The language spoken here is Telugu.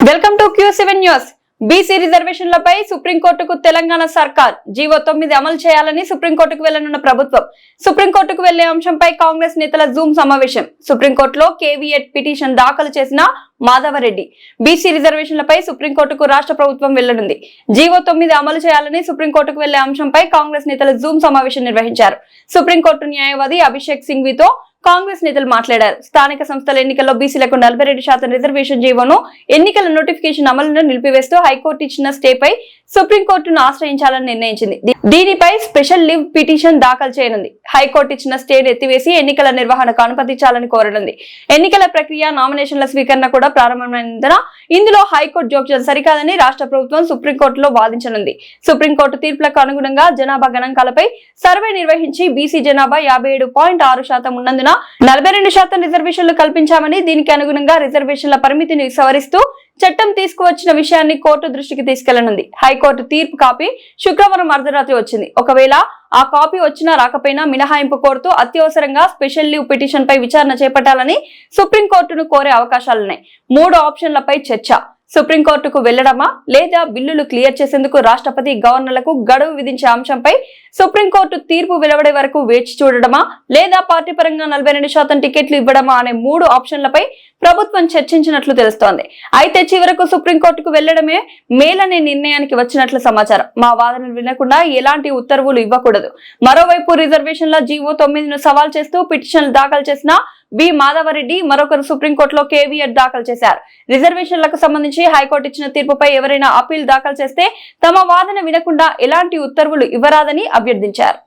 Welcome to Q seven news. BC రిజర్వేషన్లపై సుప్రీంకోర్టుకు తెలంగాణ సర్కార్ జీవో తొమ్మిది అమలు చేయాలని సుప్రీంకోర్టుకు వెళ్ళనున్న ప్రభుత్వం. సుప్రీంకోర్టుకు వెళ్ళే అంశంపై కాంగ్రెస్ నేతల జూమ్ సమావేశం. సుప్రీంకోర్టులో కేవీఎట్ పిటిషన్ దాఖలు చేసిన మాధవరెడ్డి. బీసీ రిజర్వేషన్లపై సుప్రీంకోర్టుకు రాష్ట్ర ప్రభుత్వం వెళ్ళనుంది. జీవో తొమ్మిది అమలు చేయాలని సుప్రీంకోర్టుకు వెళ్ళే అంశంపై కాంగ్రెస్ నేతలు జూమ్ సమావేశం నిర్వహించారు. సుప్రీంకోర్టు న్యాయవాది అభిషేక్ సింఘ్వితో కాంగ్రెస్ నేతలు మాట్లాడారు. స్థానిక సంస్థల ఎన్నికల్లో బీసీలకు నలభై రెండు శాతం రిజర్వేషన్ జీవోను ఎన్నికల నోటిఫికేషన్ అమలును నిలిపివేస్తూ హైకోర్టు ఇచ్చిన స్టేపై సుప్రీంకోర్టును ఆశ్రయించాలని నిర్ణయించింది. దీనిపై స్పెషల్ లీవ్ పిటిషన్ దాఖలు చేయనుంది. హైకోర్టు ఇచ్చిన స్టేను ఎత్తివేసి ఎన్నికల నిర్వహణకు అనుమతించాలని కోరనుంది. ఎన్నికల ప్రక్రియ నామినేషన్ల స్వీకరణ కూడా ప్రారంభమైనందున ఇందులో హైకోర్టు జోక్యం సరికాదని రాష్ట్ర ప్రభుత్వం సుప్రీంకోర్టులో వాదించనుంది. సుప్రీంకోర్టు తీర్పులకు అనుగుణంగా జనాభా గణాంకాలపై సర్వే నిర్వహించి బీసీ జనాభా యాభై ఏడు పాయింట్ ఆరు శాతం ఉన్నందున నలభై రెండు శాతం రిజర్వేషన్లు కల్పించామని దీనికి అనుగుణంగా రిజర్వేషన్ల పరిమితిని సవరిస్తూ చట్టం తీసుకువచ్చిన విషయాన్ని కోర్టు దృష్టికి తీసుకెళ్ళనుంది. హైకోర్టు తీర్పు కాపీ శుక్రవారం అర్ధరాత్రి వచ్చింది. ఒకవేళ ఆ కాపీ వచ్చినా రాకపోయినా మినహాయింపు కోరుతూ అత్యవసరంగా స్పెషల్ లీవ్ పిటిషన్ పై విచారణ చేపట్టాలని సుప్రీంకోర్టును కోరే అవకాశాలున్నాయి. మూడు ఆప్షన్లపై చర్చ. సుప్రీంకోర్టుకు వెళ్ళడమా లేదా బిల్లులు క్లియర్ చేసేందుకు రాష్ట్రపతి గవర్నర్లకు గడువు విధించే అంశంపై సుప్రీంకోర్టు తీర్పు వెలువడే వరకు వేచి చూడడమా లేదా పార్టీ పరంగా నలభై రెండు శాతం టికెట్లు ఇవ్వడమా అనే మూడు ఆప్షన్లపై ప్రభుత్వం చర్చించినట్లు తెలుస్తోంది. అయితే చివరకు సుప్రీంకోర్టుకు వెళ్ళడమే మేలనే నిర్ణయానికి వచ్చినట్లు సమాచారం. మా వాదనలు వినకుండా ఎలాంటి ఉత్తర్వులు ఇవ్వకూడదు. మరోవైపు రిజర్వేషన్ల జీవో తొమ్మిదిను సవాల్ చేస్తూ పిటిషన్లు దాఖలు చేసిన బి మాధవరెడ్డి మరొకరు సుప్రీంకోర్టులో కేవీఆర్ దాఖలు చేశారు. రిజర్వేషన్లకు సంబంధించి హైకోర్టు ఇచ్చిన తీర్పుపై ఎవరైనా అప్పీల్ దాఖలు చేస్తే తమ వాదన వినకుండా ఎలాంటి ఉత్తర్వులు ఇవ్వరాదని అభ్యర్థించారు.